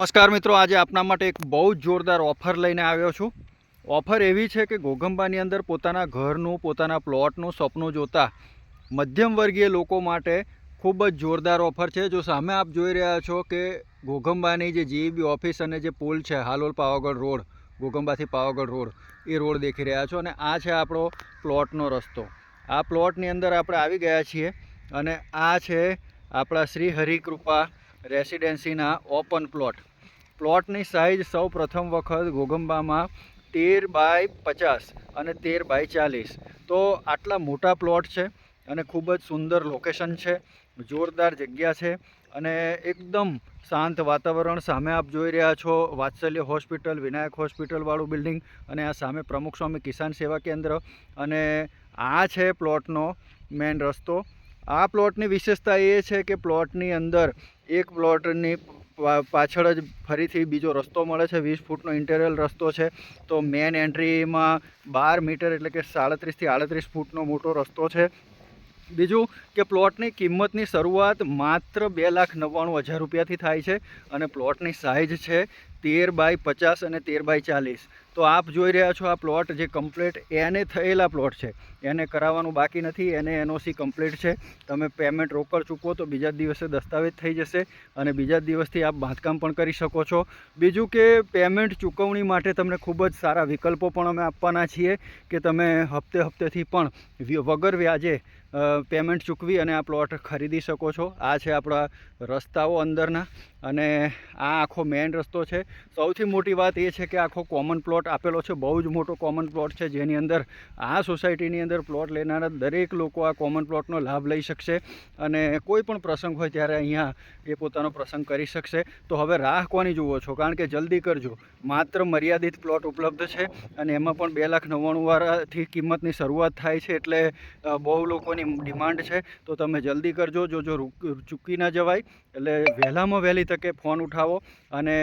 નમસ્કાર મિત્રો, આજે આપના માટે એક બહુ જ જોરદાર ઓફર લઈને આવ્યો છું. ઓફર એવી છે કે ઘોઘંબાની અંદર પોતાના ઘરનું, પોતાના પ્લોટનું સપનું જોતા મધ્યમ વર્ગીય લોકો માટે ખૂબ જ જોરદાર ઓફર છે. જો સામે આપ જોઈ રહ્યા છો કે ઘોઘંબાની જે જીઈબી ઓફિસ અને જે પુલ છે, હાલોલ પાવાગઢ રોડ ઘોઘંબાથી પાવાગઢ રોડ, એ રોડ દેખી રહ્યા છો અને આ છે આપણો પ્લોટનો રસ્તો. આ પ્લોટની અંદર આપણે આવી ગયા છીએ અને આ છે આપણા શ્રી હરિકૃપા રેસિડેન્સીના ઓપન પ્લોટ. પ્લોટની સાઇઝ સૌ પ્રથમ વખત ઘોગંબામાં તેર બાય પચાસ અને તેર બાય ચાલીસ. તો આટલા મોટા પ્લોટ છે અને ખૂબ જ સુંદર લોકેશન છે, જોરદાર જગ્યા છે અને એકદમ શાંત વાતાવરણ. સામે આપ જોઈ રહ્યા છો વાત્સલ્ય હોસ્પિટલ, વિનાયક હોસ્પિટલવાળું બિલ્ડિંગ અને આ સામે પ્રમુખ સ્વામી કિસાન સેવા કેન્દ્ર અને આ છે પ્લોટનો મેઇન રસ્તો. આ પ્લોટની વિશેષતા એ છે કે પ્લોટની અંદર એક પ્લોટની પાછળ જ ફરીથી બીજો રસ્તો મળે છે, વીસ ફૂટનો ઇન્ટેરિયલ રસ્તો છે. તો મેન એન્ટ્રીમાં બાર મીટર એટલે કે સાડત્રીસથી આડત્રીસ ફૂટનો મોટો રસ્તો છે. બીજું કે પ્લોટની કિંમતની શરૂઆત માત્ર બે લાખ નવ્વાણું હજાર રૂપિયાથી થાય છે અને પ્લોટની સાઇઝ છે તેર બાય પચાસ અને તેર બાય ચાલીસ. તો આપ જોઈ રહ્યા છો આ પ્લોટ જે કમ્પ્લીટ એને થયેલા પ્લોટ છે. એને કરાવવાનું બાકી નથી, એને એનઓસી કમ્પ્લીટ છે. તમે પેમેન્ટ રોકડ ચૂકવો તો બીજા દિવસે દસ્તાવેજ થઈ જશે અને બીજા દિવસથી આપ બાંધકામ પણ કરી શકો છો. બીજું કે પેમેન્ટ ચૂકવણી માટે તમને ખૂબ જ સારા વિકલ્પો પણ અમે આપવાના છીએ કે તમે હપ્તે હપ્તેથી પણ વગર વ્યાજે પેમેન્ટ ચૂકવી અને આ પ્લોટ ખરીદી શકો છો. આ છે આપણા રસ્તાઓ અંદરના અને આ આખો મેઇન રસ્તો છે. સૌથી મોટી વાત એ છે કે આખો કોમન પ્લોટ આપેલો છે, બહુ જ મોટો કોમન પ્લોટ છે, જેની અંદર આ સોસાયટીની અંદર પ્લોટ લેનારા દરેક લોકો આ કોમન પ્લોટનો લાભ લઈ શકશે અને કોઈ પણ પ્રસંગ હોય ત્યારે અહીંયા એ પોતાનો પ્રસંગ કરી શકશે. તો હવે રાહ કોની જુઓ છો? કારણ કે જલ્દી કરજો. માત્ર મર્યાદિત પ્લોટ ઉપલબ્ધ છે અને એમાં પણ બે લાખ નવ્વાણું વાળાથી કિંમતની શરૂઆત થાય છે એટલે બહુ લોકોની ડિમાન્ડ છે. તો તમે જલ્દી કરજો. જો જો ચૂકી ના જવાય, એટલે વહેલામાં વહેલી તકે ફોન ઉઠાવો અને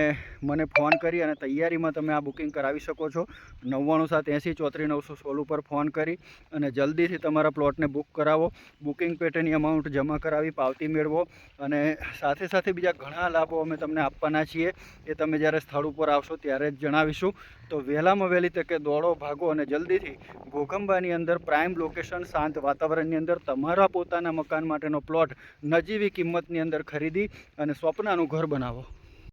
મને ફોન કરી અને તૈયારીમાં તમે આ બુકિંગ કરાવી શકો. છો. નવ્વાણું સાત એંસી ચોત્રીસ નવસો સોળ ઉપર ફોન કરી અને જલ્દીથી તમારા પ્લોટને બુક કરાવો. બુકિંગ પેટેની અમાઉન્ટ જમા કરાવી, પાવતી મેળવો અને સાથે સાથે બીજા ઘણા લાભો અમે તમને આપવાના છીએ. એ તમે જ્યારે સ્થળ ઉપર આવશો ત્યારે જ જણાવીશું. તો વહેલામાં વહેલી તકે દોડો, ભાગો અને જલ્દીથી ઘોઘંબાની અંદર પ્રાઇમ લોકેશન, શાંત વાતાવરણની અંદર તમારા પોતાના મકાન માટેનો પ્લોટ નજીવી કિંમતની અંદર ખરીદી અને સ્વપ્નાનું ઘર બનાવો.